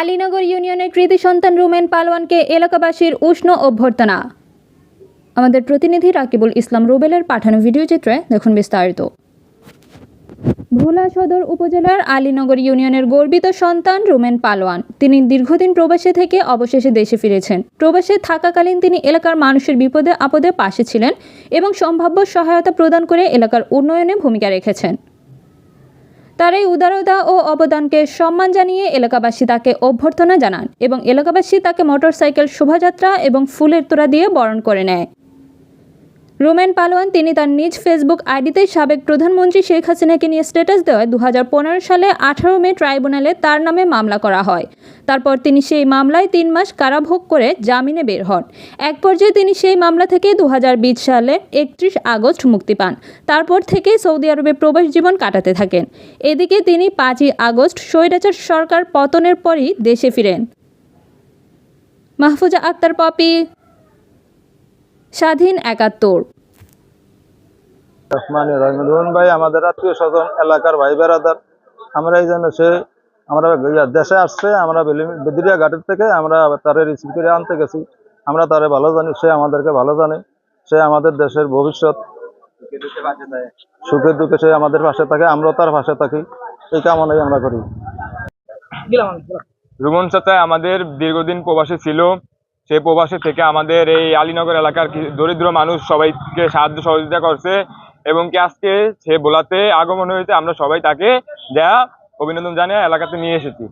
আলীনগর ইউনিয়নের কৃতি সন্তান রুমেন পালোয়ানকে এলাকাবাসীর উষ্ণ অভ্যর্থনা। আমাদের প্রতিনিধি রাকিবুল ইসলাম রুবেলের পাঠানো ভিডিও চিত্রে দেখুন বিস্তারিত। ভোলা সদর উপজেলার আলীনগর ইউনিয়নের গর্বিত সন্তান রুমেন পালোয়ান। তিনি দীর্ঘদিন প্রবাসে থেকে অবশেষে দেশে ফিরেছেন। প্রবাসে থাকাকালীন তিনি এলাকার মানুষের বিপদে আপদে পাশে ছিলেন এবং সম্ভাব্য সহায়তা প্রদান করে এলাকার উন্নয়নে ভূমিকা রেখেছেন। তার এই উদারতা ও অবদানকে সম্মান জানিয়ে এলাকাবাসী তাকে অভ্যর্থনা জানান এবং এলাকাবাসী তাকে মোটরসাইকেল শোভাযাত্রা এবং ফুলের তোড়া দিয়ে বরণ করে নেয়। রোমেন পালোয়ান তিনি তার নিজ ফেসবুক আইডিতে সাবেক প্রধানমন্ত্রী শেখ হাসিনাকে নিয়ে স্ট্যাটাস দেওয়ায় দু সালে আঠারো মে ট্রাইব্যুনালে তার নামে মামলা করা হয়। তারপর তিনি সেই মামলায় তিন মাস কারাভোগ করে জামিনে বের হন। এক পর্যায়ে তিনি সেই মামলা থেকে দু হাজার বিশ সালে একত্রিশ আগস্ট মুক্তি পান। তারপর থেকে সৌদি আরবে প্রবাস জীবন কাটাতে থাকেন। এদিকে তিনি পাঁচই আগস্ট স্বৈরাচার সরকার পতনের পরই দেশে ফিরেন। মাহফুজা আক্তার, পপি, স্বাধীন একাত্তর। রহমানি রহিম। ভাই, আমাদের আত্মীয় স্বজন, এলাকার ভাই বেড়াদার আমরা এই জন্য সে আমরা দেশে আসছে, আমরা বেদিরিয়া ঘাটের থেকে আমরা তারে রিসিভ করে আনতে গেছি। আমরা তারে ভালো জানি, সে আমাদেরকে ভালো জানে। সে আমাদের দেশের ভবিষ্যৎ। সুখে দুঃখে সে আমাদের পাশে থাকে, আমরাও তার পাশে থাকি। এই কামনাই আমরা করি। রুমন চাচা, আমাদের দীর্ঘদিন প্রবাসী ছিল। সে প্রবাসী থেকে আমাদের এই আলীনগর এলাকার দরিদ্র মানুষ সবাইকে সাহায্য সহযোগিতা করছে। এবং কি আজকে সে বোলাতে আগমন হয়েছে, আমরা সবাই তাকে দেয়া অভিনন্দন জানিয়ে এলাকাতে নিয়ে এসেছি।